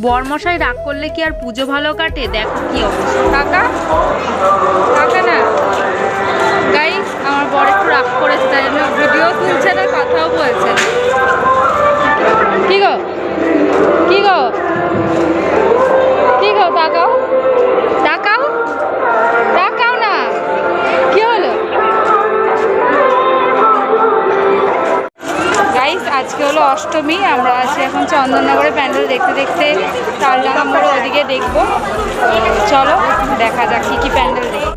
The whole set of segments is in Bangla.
বরমশাই রাগ করলে কি আর পুজো ভালো কাটে? দেখো কি অবস্থা। কাকা? কাকা না? অষ্টমী আমরা আছি এখন চন্দননগরে প্যান্ডেল দেখতে দেখতে করে ওদিকে দেখব। চলো দেখা যাক কি কি প্যান্ডেল দেখি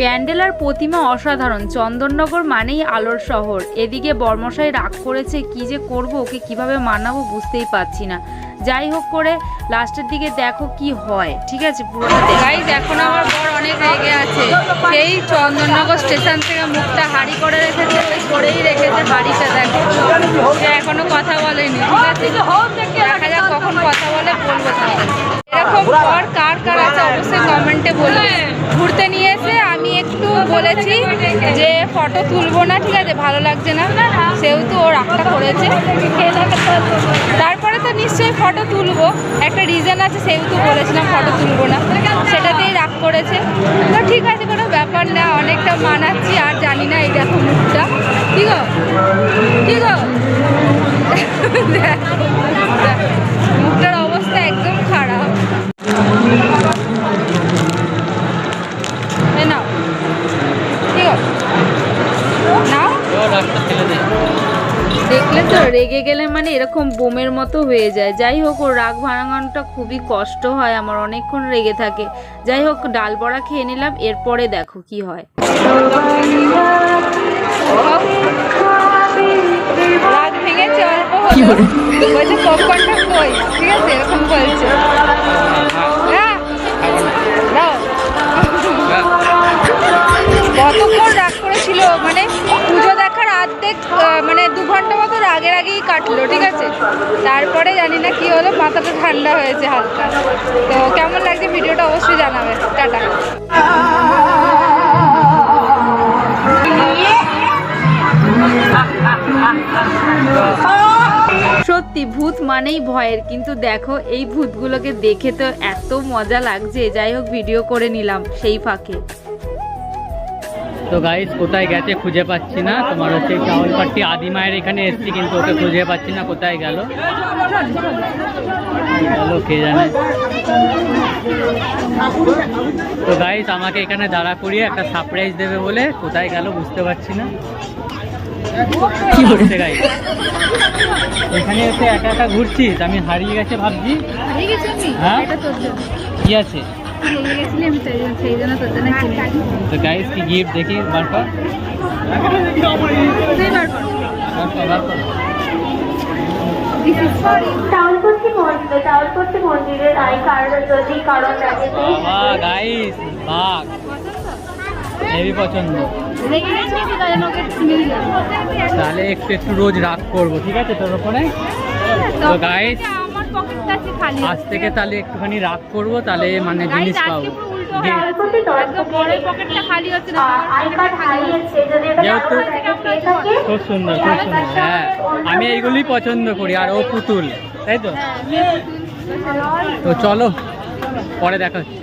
প্যান্ডেল আর প্রতিমা অসাধারণ চন্দননগর মানেই আলোর শহর। এদিকে বর্মশাই রাগ করেছে কি যে করব ওকে কীভাবে মানাবো বুঝতেই পারছি না। যাই হোক করে লাস্টের দিকে দেখো কি হয় ঠিক আছে? পুরোটা দেখো। গাইজ এখন আমার বর অনেক রেগে আছে। সেই চন্দননগর স্টেশন থেকে মুখটা হাড়ি করে রেখেছে করেই রেখেছে বাড়িটা, দেখো। সে এখনও কথা বলেনি, ঠিক আছে? দেখা যাক কখন কথা বলে, বলব এরকম বর কার কার আছে, অবশ্যই কমেন্টে বলবে। ঘুরতে নিয়ে এসে আমি একটু বলেছি যে ফটো তুলবো না, ঠিক আছে? ভালো লাগছে না। সেহেতু ও রাগটা করেছে। তারপরে তো নিশ্চয়ই ফটো তুলবো। একটা রিজন আছে, সেহেতু বলেছিলাম ফটো তুলবো না। সেটাতেই মুখটার অবস্থা একদম খারাপ। দেখলে তো রেগে গেলে মানে এরকম বোমের মতো হয়ে যায়। যাই হোক, ওর রাগ ভাঙানোটা খুবই কষ্ট হয়, আমার অনেকক্ষণ রেগে থাকে। যাই হোক, ডাল বড়া খেয়ে নিলাম, এরপরে দেখো কি হয়। হলো বলছে পপকর্নটা ঠিক আছে, এরকম বলছে। হ্যাঁ। কতক্ষণ রাগ করেছিল? মানে পুজো দেখার অর্ধেক মানে দু ঘণ্টা মতো রাগের আগেই কাটলো, ঠিক আছে? তারপরে জানি না কি হলো, মাথাটা ঠান্ডা হয়েছে হালকা। তো কেমন লাগছে ভিডিওটা অবশ্যই জানাবে টাটা। ভূত মানেই ভয়ের, কিন্তু দেখো এই ভূতগুলোকে দেখে তো এত মজা লাগছে। যাই হোক ভিডিও করে নিলাম সেই ফাঁকে। তো গাইস কোথায় গেছে খুঁজে পাচ্ছি না। তোমার হচ্ছে চাউলপাট্টি আদি মায়ের এখানে এসেছি কিন্তু ওকে খুঁজে পাচ্ছি না কোথায় গেল? গেল কে জানে। তো গাইস আমাকে এখানে দাঁড়া করিয়ে একটা সারপ্রাইজ দেবে বলে কোথায় গেল বুঝতে পারছি না। কি হচ্ছে গাইস এখানে এসে একা একা ঘুরছিস? আমি হারিয়ে গেছে ভাবছি। হ্যাঁ? কি আছে? তো গাইস কি গিফট দেখি? বার কর। তুই বার কর বার কর, বার কর। চাউলপট্টি মন্দির চাউলপট্টি মন্দিরের আই কারণ যদি কারণ গাইস বাঘ। হেভি পছন্দ। তাহলে একটু একটু রোজ রাগ করব ঠিক আছে তোর ওপরে তো পকেটটা আছে খালি আজ থেকে তাহলে একটুখানি রাগ করব তাহলে মানে জিনিস পাবো। খুব সুন্দর খুব সুন্দর। হ্যাঁ আমি এইগুলি পছন্দ করি আর ও পুতুল তাই তো? তো চলো পরে দেখা হচ্ছে।